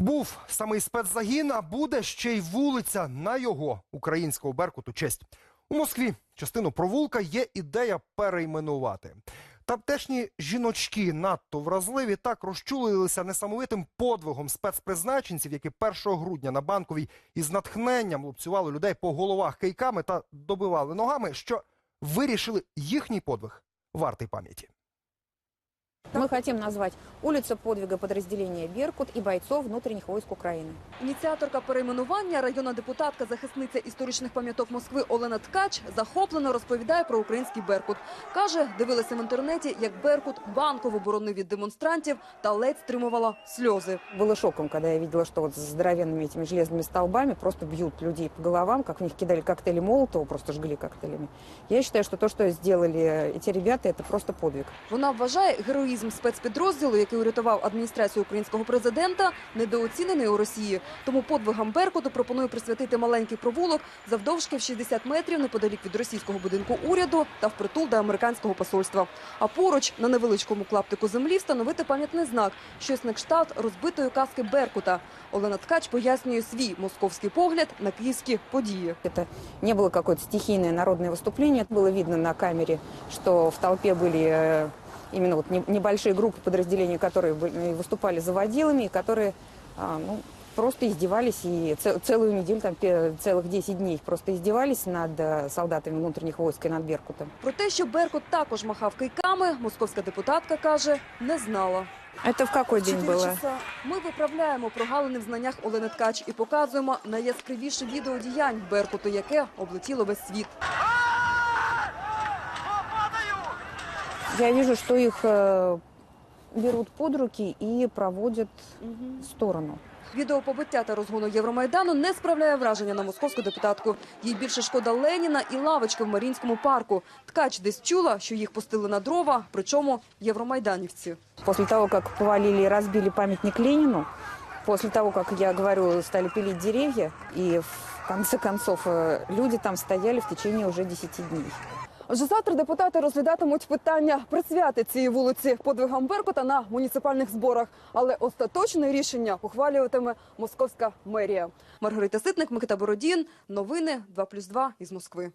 Був самий спецзагін, а буде ще й вулиця на його українського беркуту честь. У Москві частину провулка є ідея перейменувати. Тамтешні жіночки надто вразливі так розчулилися несамовитим подвигом спецпризначенців, які 1 грудня на банковій із натхненням лупцювали людей по головах кийками та добивали ногами, що вирішили їхній подвиг вартий пам'яті. Мы хотим назвать улицу подвига подразделения «Беркут» и бойцов внутренних войск Украины. Ініціаторка перейменування, районна депутатка, захисниця історичних пам'яток Москви Олена Ткач захоплено розповідає про український Беркут. Каже, дивилася в інтернеті, як Беркут банково боронив від демонстрантів та ледь стримувала сльози. Было шоком, когда я видела, что вот с здоровенными этими железными столбами просто бьют людей по головам, как в них кидали коктейли Молотова, просто жгли коктейлями. Я считаю, что то, что сделали эти ребята, это просто подвиг. Вона вважає героїзм спецпідрозділу, який урятував адміністрацію українського президента, недооцінений у Росії. Тому подвигам Беркуту пропонує присвятити маленький провулок завдовжки в 60 метрів неподалік від російського будинку уряду та впритул до американського посольства. А поруч на невеличкому клаптику землі встановити пам'ятний знак, щось на кшталт розбитої каски Беркута. Олена Ткач пояснює свій московський погляд на київські події. Это не было какое-то стихийное народное выступление. Было видно на камере, что в толпе были э, именно вот не- небольшие группы подразделений, которые были- выступали заводилами, и которые а, ну, просто издевались и це- целую неделю, там, пе- целых 10 дней просто издевались над э, солдатами внутренних войск и над Беркутом. Про те, що Беркут також махав кийками, московська депутатка каже, не знала. Это в какой день Чотири было? часа. Ми виправляємо прогалини в знаннях Олени Ткач і показуємо найяскравіше відео діянь Беркуту, яке облетіло весь світ. Я вижу, что их э, берут под руки и проводят в сторону. Відео побиття та розгону Євромайдану не справляє враження на московську депутатку. Їй більше шкода Леніна і лавочки в Марінському парку. Ткач десь чула, що їх пустили на дрова, причому євромайданівці. После того, как повалили и разбили памятник Ленину, после того, как, я говорю, стали пилить деревья, и в конце концов э, люди там стояли в течение уже 10 дней. Вже завтра депутати розглядатимуть питання присвяти цієї вулиці подвигам Беркута на муніципальних зборах. Але остаточне рішення ухвалюватиме московська мерія. Маргарита Ситник, Микита Бородін. Новини 2+,2 із Москви.